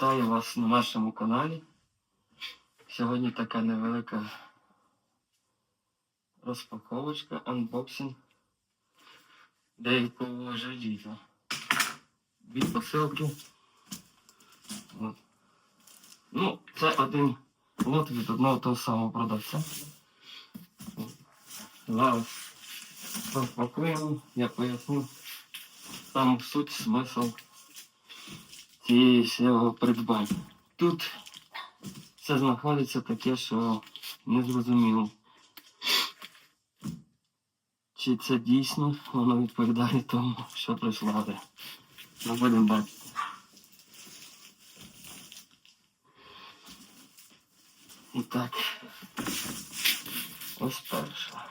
Вітаю вас на нашому каналі. Сьогодні така невелика розпаковочка, анбоксинг деякого желіза. Дві посилки. От. Ну, це один лот від одного того самого продавця. Зараз розпакуємо, я поясню сам суть, смисл цієї всього придбання. Тут все знаходиться таке, що незрозуміло. Чи це дійсно воно відповідає тому, що прислали. Ми будемо бачити. І так. Ось перша.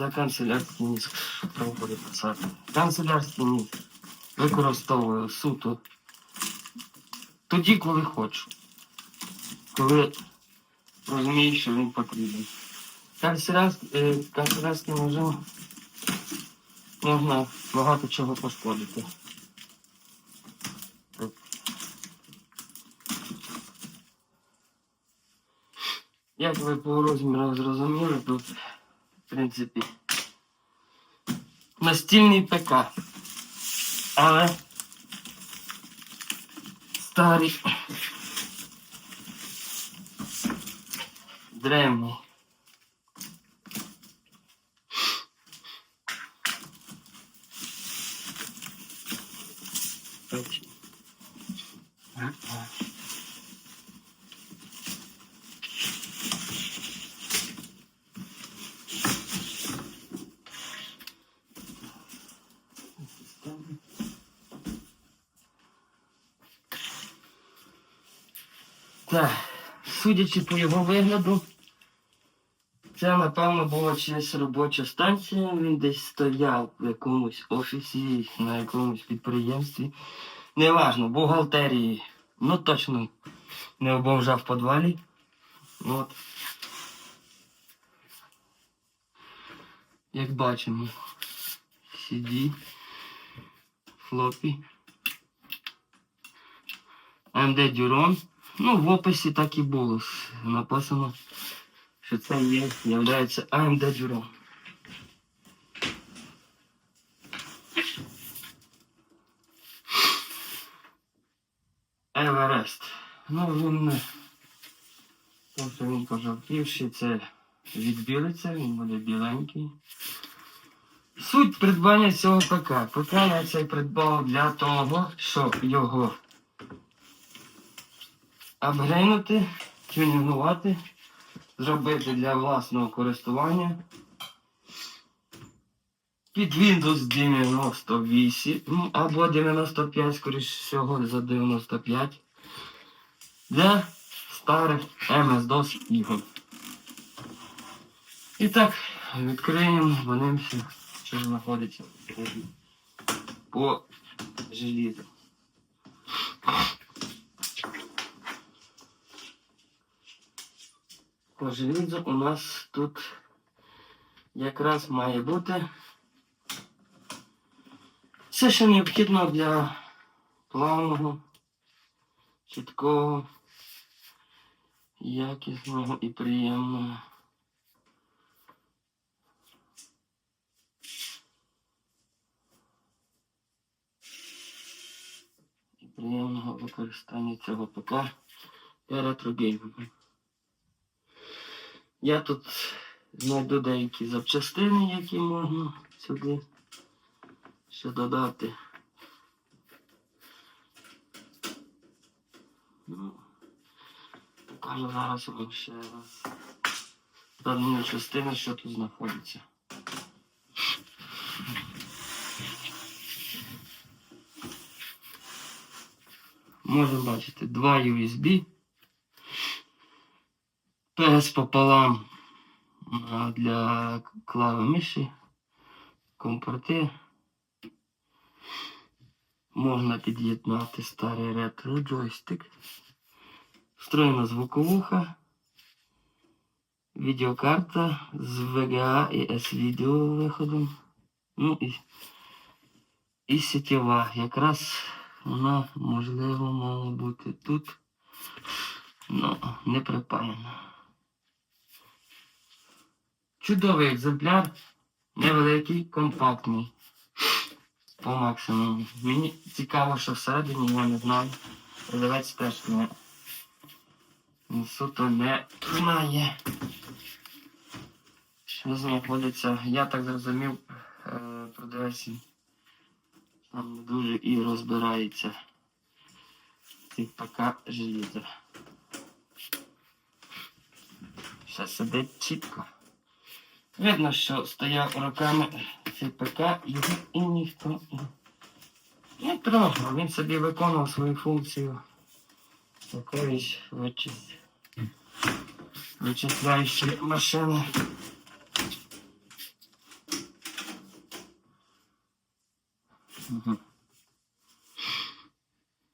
За канцелярський ніж пробую писати. Канцелярський ніж використовую суто тоді, коли хочу. Коли розумію, що він потрібен. Е, канцелярським ножем можна багато чого пошкодити. Як ви по розмірах зрозуміли, тут в принципі, настільний ПК. Але старий. Древній. Так, судячи по його вигляду, це, напевно, була чиясь робоча станція. Він десь стояв в якомусь офісі, на якомусь підприємстві. Неважно, бухгалтерії. Ну точно не обомжав в підвалі. От. Як бачимо, CD, флопі. MD Duron. Ну, в описі так і було написано, що це є, являється AMD Duron. Еверест. Ну, він не. Тобто він пожовтівший, це відбілиться, він буде біленький. Суть придбання цього ПК. ПК я цей придбав для того, щоб його апгрейнути, тюнінгувати, зробити для власного користування. Під Windows 98 ну, або 95, скоріш всього, за 95. Для старих MS-DOS ігор. І так, відкриємо, подивимося, що знаходиться по желізу. По у нас тут якраз має бути все, що необхідно для плавного, чіткого, якісного і приємного. Приємного використання цього ПК для ретрогеймінгу. Я тут знайду деякі запчастини, які можна сюди ще додати. Ну, покажу зараз вам ще раз дану частину, що тут знаходиться. Можемо бачити два USB. PS пополам для клавомиші, компорти. Можна під'єднати старий ретро джойстик. Встроєна звуковуха. відеокарта з VGA і S-відео виходом. Ну і, і сетєва. Якраз вона, можливо, мала бути тут. Ну, не припаяна. Чудовий екземпляр. Невеликий, компактний. По максимуму. Мені цікаво, що всередині, я не знаю. Продавець теж не суто не знає. Що знаходиться. Я так зрозумів, е, продавець там дуже і розбирається. Цих ПК желіза. Все сидить чітко. Видно, що стояв роками цей ПК і, і ніхто не трогав. Він собі виконував свою функцію якоїсь вичис... вичисляючої машини.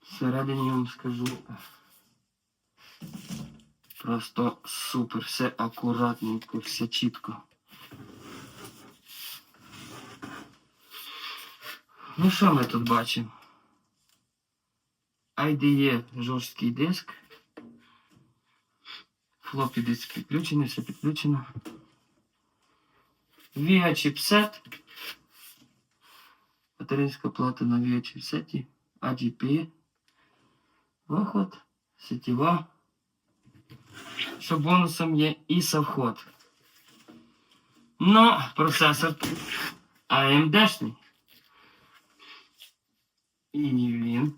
Всередині вам скажу. Просто супер, все акуратненько, все чітко. Ну що ми тут бачимо? IDE жорсткий диск. Флопі диск підключений, все підключено. VIA чіпсет. Батарейська плата на VIA чіпсеті. AGP. Виход. Сетєва. Що бонусом є і совход. Но процесор AMD-шний. І він,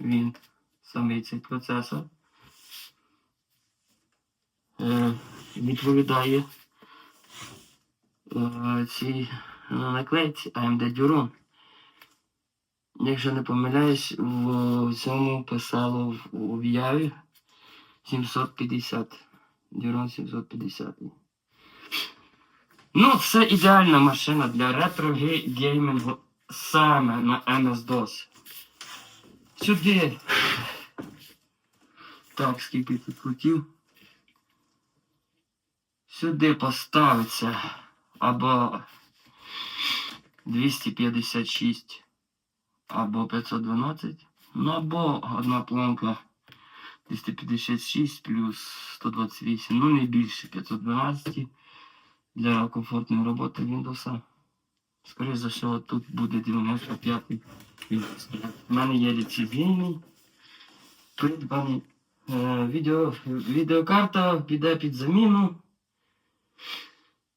він, самий цей процесор, е, відповідає е, цій е, наклейці AMD Duron. Якщо не помиляюсь, в цьому писало в, у 750. Duron 750. Ну, це ідеальна машина для ретро геймінгу саме на MS-DOS. Сюди. Так, скільки тут хотів. Сюди поставиться або 256, або 512, ну або одна планка 256 плюс 128, ну не більше 512 для комфортної роботи Windows. Скоріше за все, тут буде 95-й У мене є ліцензійний, придбаний. Е, відео, відеокарта піде під заміну.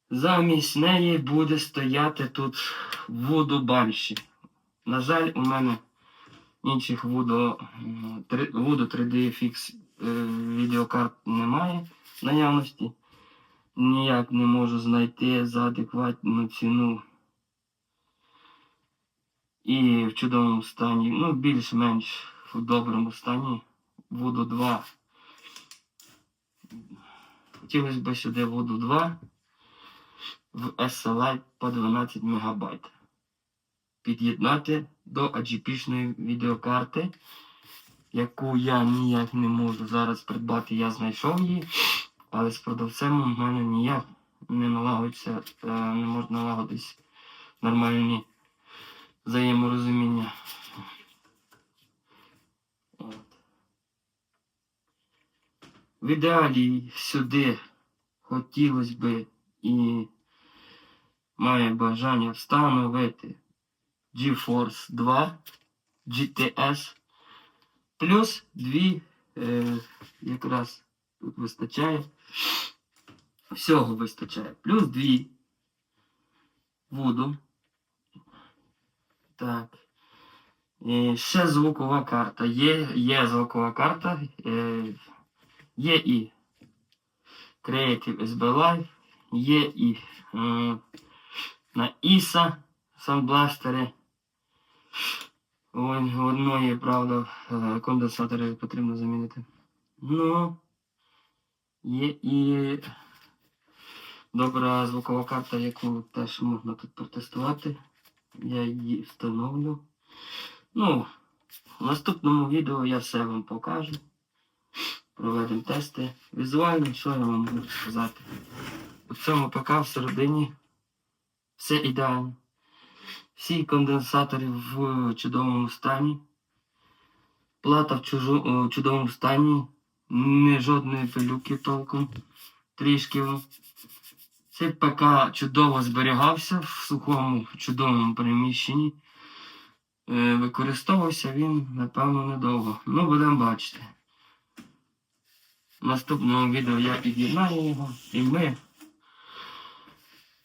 Замість неї буде стояти тут Banshee. На жаль, у мене інших Voodoo, м, 3D FX е, відеокарт немає наявності. Ніяк не можу знайти за адекватну ціну. І в чудовому стані, ну, більш-менш в доброму стані. Voodoo 2. Хотілося б сюди Voodoo 2 в SLI по 12 МБ. Під'єднати до AGP-шної відеокарти, яку я ніяк не можу зараз придбати, я знайшов її, але з продавцем у мене ніяк не налагодиться, е, не можна налагодитись нормальні взаєморозуміння. От. В ідеалі сюди хотілося би і має бажання встановити GeForce 2 GTS плюс дві е, якраз тут вистачає. Всього вистачає. Плюс дві Voodoo. Так. І ще звукова карта. Є, є звукова карта. Е, є і Creative SB Live, є і е, на ISA саундбластери. Ой, в одної, правда, е, конденсатори потрібно замінити. Ну, є і добра звукова карта, яку теж можна тут протестувати. Я її встановлю. Ну, в наступному відео я все вам покажу. проведемо тести. Візуально, що я вам можу сказати? У цьому ПК всередині все ідеально. Всі конденсатори в чудовому стані. Плата в чужу, чудовому стані. Не жодної пилюки толком. Трішки. Цей ПК чудово зберігався в сухому чудовому приміщенні. Е, Використовувався він, напевно, недовго. Ну, будемо бачити. В наступному відео я під'єднаю його і ми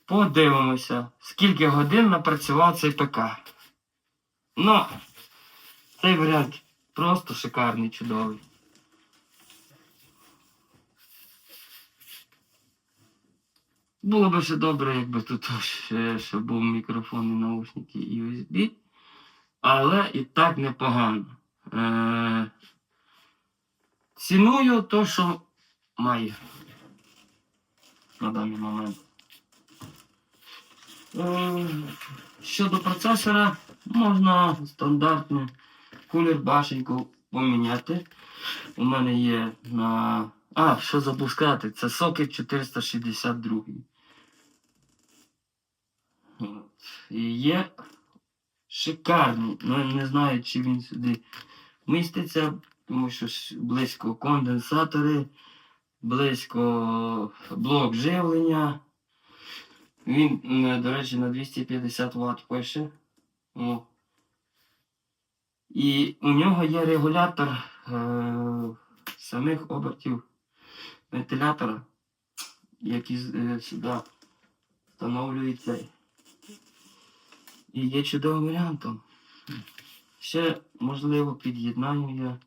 подивимося, скільки годин напрацював цей ПК. Ну, цей варіант просто шикарний, чудовий. Було б ще добре, якби тут ще, ще був мікрофон і наушники і USB. Але і так непогано. Е- ціную то, що має на даний момент. Е, Щодо процесора, можна стандартно кулер башеньку поміняти. У мене є на. А, що забув сказати, це сокет 462. Є шикарний. Ну, не знаю, чи він сюди міститься, тому що близько конденсатори, близько блок живлення. Він, до речі, на 250 Вт пише. О. І у нього є регулятор е- самих обертів вентилятора, який е, сюди встановлюється. І є чудовим варіантом. Ще, можливо, під'єднаю я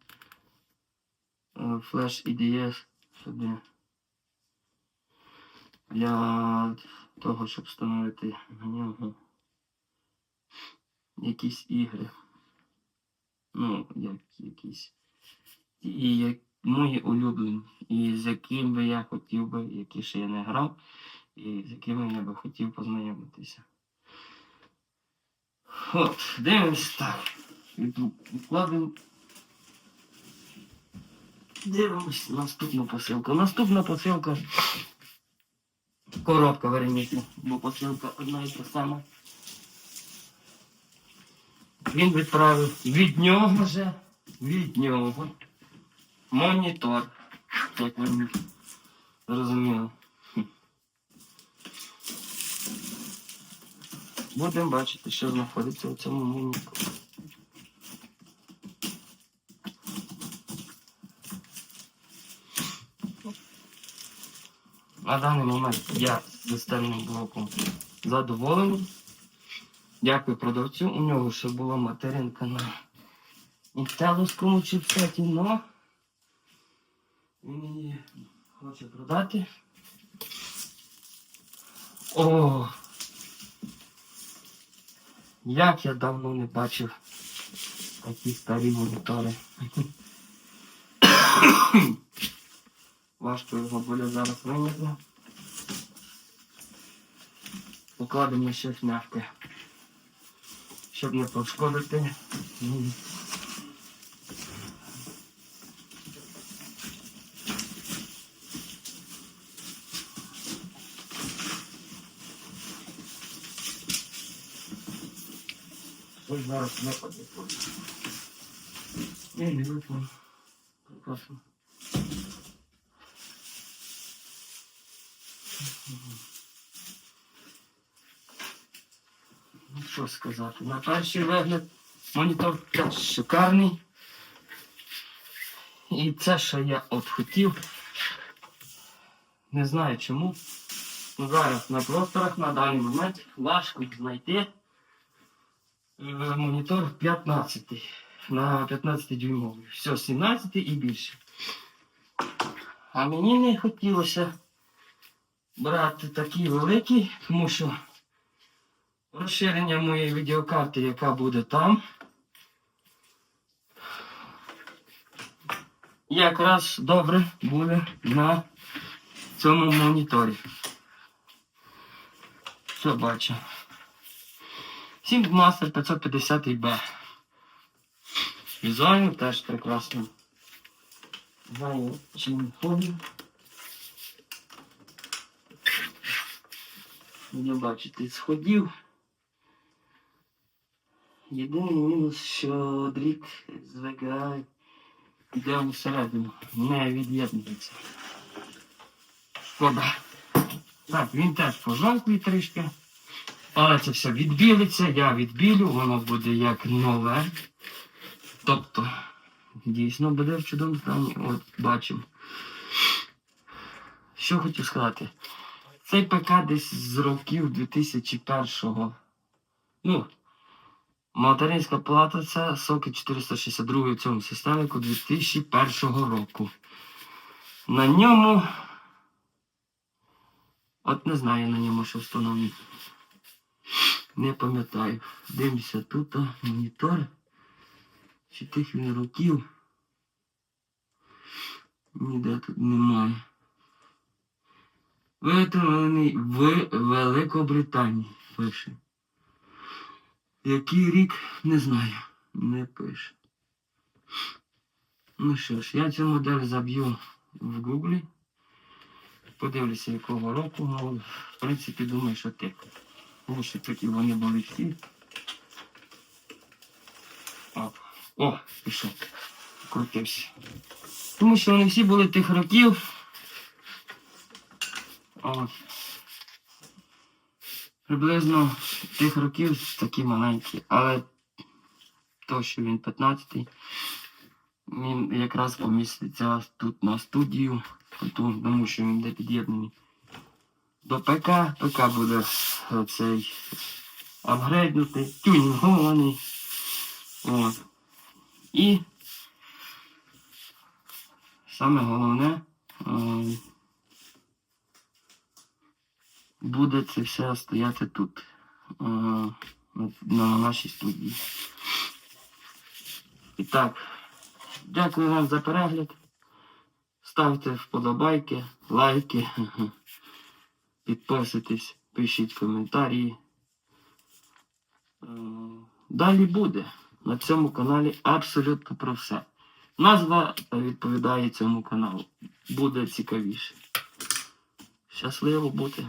е, флеш EDS сюди. Для того, щоб встановити на нього якісь ігри. Ну, як якісь. І як мої улюблені. І з яким би я хотів би, які ще я не грав, і з якими я би хотів познайомитися. От, дивимось так. Відкладемо. Дивимось наступну посилку. Наступна посилка. Коробка верніше, бо посилка одна і та сама. Він відправив від нього же, від нього. Монітор. Як ви зрозуміли. Будемо бачити, що знаходиться у цьому моніторі. На даний момент я системним блоком задоволений. Дякую продавцю. У нього ще була материнка на інтеловському чіпсеті, но він її хоче продати. О! Як я давно не бачив такі старі монітори. Важко його буде зараз виняти. Покладемо щось м'яке, щоб не пошкодити. Ось зараз не подивимо. Ні, не випав. Прекрасно. Ну що сказати, на перший вигляд монітор теж шикарний. І це, що я от хотів. Не знаю чому. Зараз на просторах на даний момент важко знайти монітор 15 на 15 дюймовий. Все, 17 і більше. А мені не хотілося брати такий великий, тому що розширення моєї відеокарти, яка буде там. Якраз добре буде на цьому моніторі. Що бачу. Sync 550 b Візуально теж прекрасно Знаю, чим ходжу. Не бачите сходів. Єдиний мінус, що дріт з ВГА йде всередину, не від'єднується. Шкода. Так, він теж пожовклий трішки. Але це все відбілиться, я відбілю, воно буде як нове. Тобто, дійсно буде в чудовому стані. От бачимо. Що хотів сказати? Цей ПК десь з років 2001-го. Ну, материнська плата це соки 462 в цьому системнику 2001 року. На ньому. От не знаю на ньому, що встановлено. Не пам'ятаю. Дивимося тут монітор. Чи тих він років. Ніде тут немає. Виготовлений в Великобританії пише. Який рік, не знаю. Не пише. Ну що ж, я цю модель заб'ю в гуглі. Подивлюся, якого року, ну, в принципі, думаю, що так. Тому що такі вони були всі. О, пішов. Крутився. Тому що вони всі були тих років. От. Приблизно тих років такі маленькі, але то, що він 15-й, він якраз поміститься тут на студію, тому що він буде під'єднаний до ПК. ПК буде цей апгрейднутий, тюнінгований. От. І саме головне е, буде це все стояти тут, е, на нашій студії. І так, дякую вам за перегляд. Ставте вподобайки, лайки, підписуйтесь, пишіть коментарі. Е, Далі буде на цьому каналі абсолютно про все. Назва відповідає цьому каналу. Буде цікавіше. Щасливо бути.